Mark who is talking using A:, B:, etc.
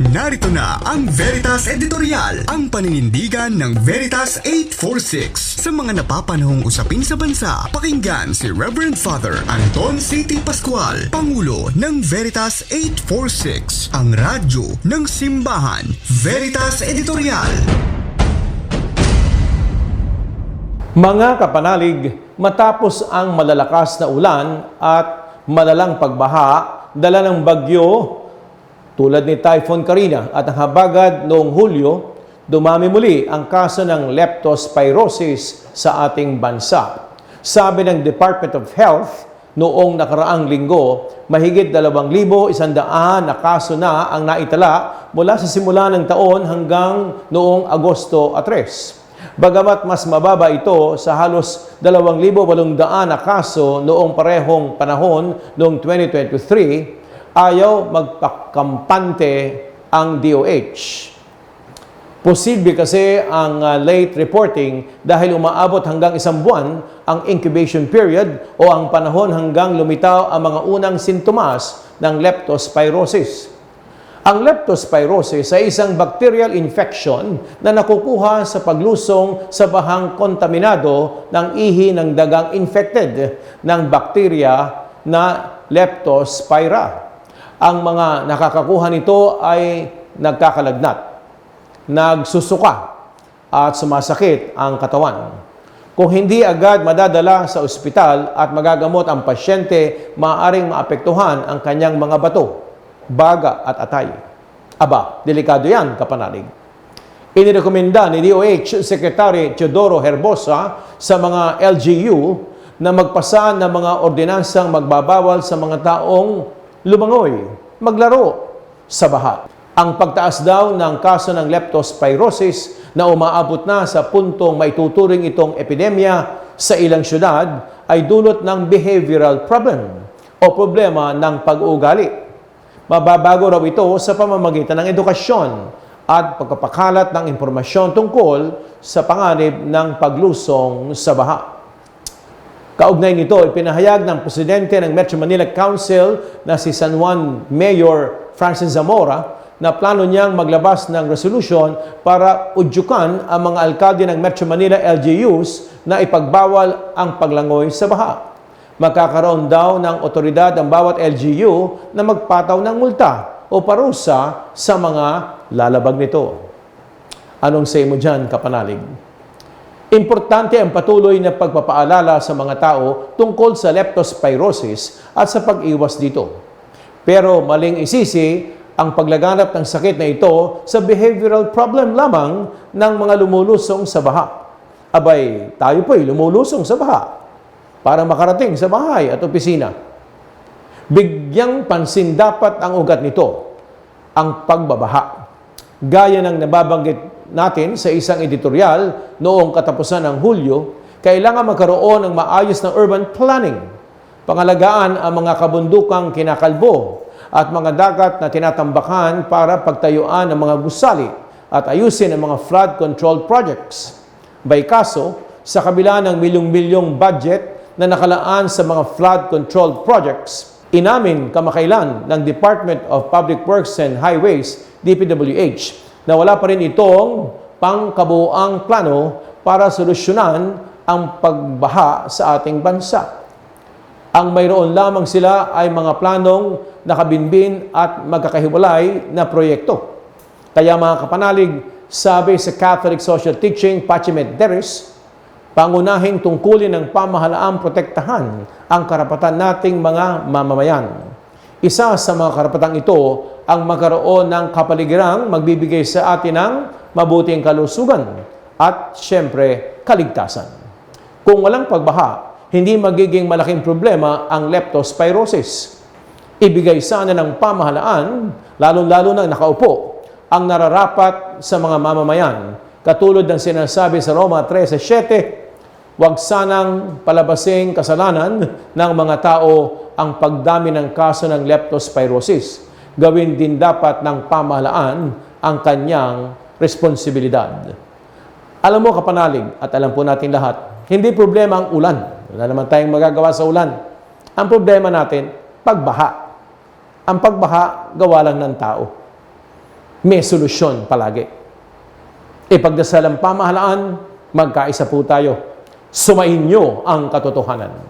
A: Narito na ang Veritas Editorial, ang paninindigan ng Veritas 846. Sa mga napapanahong usapin sa bansa, pakinggan si Reverend Father Anton C.T. Pascual, Pangulo ng Veritas 846, ang radyo ng simbahan. Veritas Editorial.
B: Mga kapanalig, matapos ang malalakas na ulan at malalang pagbaha, dala ng bagyo tulad ni Typhoon Karina at ang habagad noong Hulyo, dumami muli ang kaso ng leptospirosis sa ating bansa. Sabi ng Department of Health, noong nakaraang linggo, mahigit 2,100 na kaso na ang naitala mula sa simula ng taon hanggang noong Agosto 3. Bagamat mas mababa ito sa halos 2,800 na kaso noong parehong panahon noong 2023, ayaw magpakampante ang DOH. Posible kasi ang uh, late reporting dahil umaabot hanggang isang buwan ang incubation period o ang panahon hanggang lumitaw ang mga unang sintomas ng leptospirosis. Ang leptospirosis ay isang bacterial infection na nakukuha sa paglusong sa bahang kontaminado ng ihi ng dagang infected ng bakterya na leptospira. Ang mga nakakakuha nito ay nagkakalagnat, nagsusuka at sumasakit ang katawan. Kung hindi agad madadala sa ospital at magagamot ang pasyente, maaaring maapektuhan ang kanyang mga bato, baga at atay. Aba, delikado yan, kapanalig. Inirekomenda ni DOH Secretary Teodoro Herbosa sa mga LGU na magpasa ng mga ordinansang magbabawal sa mga taong lumangoy, maglaro sa baha. Ang pagtaas daw ng kaso ng leptospirosis na umaabot na sa puntong maituturing itong epidemya sa ilang syudad ay dulot ng behavioral problem o problema ng pag-uugali. Mababago raw ito sa pamamagitan ng edukasyon at pagkapakalat ng impormasyon tungkol sa panganib ng paglusong sa baha. Kaugnay nito, ipinahayag ng Presidente ng Metro Manila Council na si San Juan Mayor Francis Zamora na plano niyang maglabas ng resolution para udyukan ang mga alkalde ng Metro Manila LGUs na ipagbawal ang paglangoy sa baha. Magkakaroon daw ng otoridad ang bawat LGU na magpataw ng multa o parusa sa mga lalabag nito. Anong say mo dyan, kapanalig? Importante ang patuloy na pagpapaalala sa mga tao tungkol sa leptospirosis at sa pag-iwas dito. Pero maling isisi ang paglaganap ng sakit na ito sa behavioral problem lamang ng mga lumulusong sa baha. Abay, tayo po'y lumulusong sa baha para makarating sa bahay at opisina. Bigyang pansin dapat ang ugat nito, ang pagbabaha. Gaya ng nababanggit natin sa isang editorial noong katapusan ng Hulyo, kailangan magkaroon ng maayos na urban planning. Pangalagaan ang mga kabundukang kinakalbo at mga dagat na tinatambakan para pagtayuan ng mga gusali at ayusin ang mga flood control projects. By kaso, sa kabila ng milyong-milyong budget na nakalaan sa mga flood control projects, inamin kamakailan ng Department of Public Works and Highways, DPWH, na wala pa rin itong pangkabuang plano para solusyonan ang pagbaha sa ating bansa. Ang mayroon lamang sila ay mga planong nakabinbin at magkakahiwalay na proyekto. Kaya mga kapanalig, sabi sa Catholic Social Teaching, Pachimet Deres, pangunahing tungkulin ng pamahalaan protektahan ang karapatan nating mga mamamayan. Isa sa mga karapatang ito ang magkaroon ng kapaligirang magbibigay sa atin ng mabuting kalusugan at siyempre kaligtasan. Kung walang pagbaha, hindi magiging malaking problema ang leptospirosis. Ibigay sana ng pamahalaan, lalong-lalo na nakaupo, ang nararapat sa mga mamamayan. Katulad ng sinasabi sa Roma 13.7, huwag sanang palabasing kasalanan ng mga tao ang pagdami ng kaso ng leptospirosis gawin din dapat ng pamahalaan ang kanyang responsibilidad. Alam mo kapanalig at alam po natin lahat, hindi problema ang ulan. Wala naman tayong magagawa sa ulan. Ang problema natin, pagbaha. Ang pagbaha, gawa lang ng tao. may solusyon palagi. Ipagdasal ang pamahalaan, magkaisa po tayo. Sumayin niyo ang katotohanan.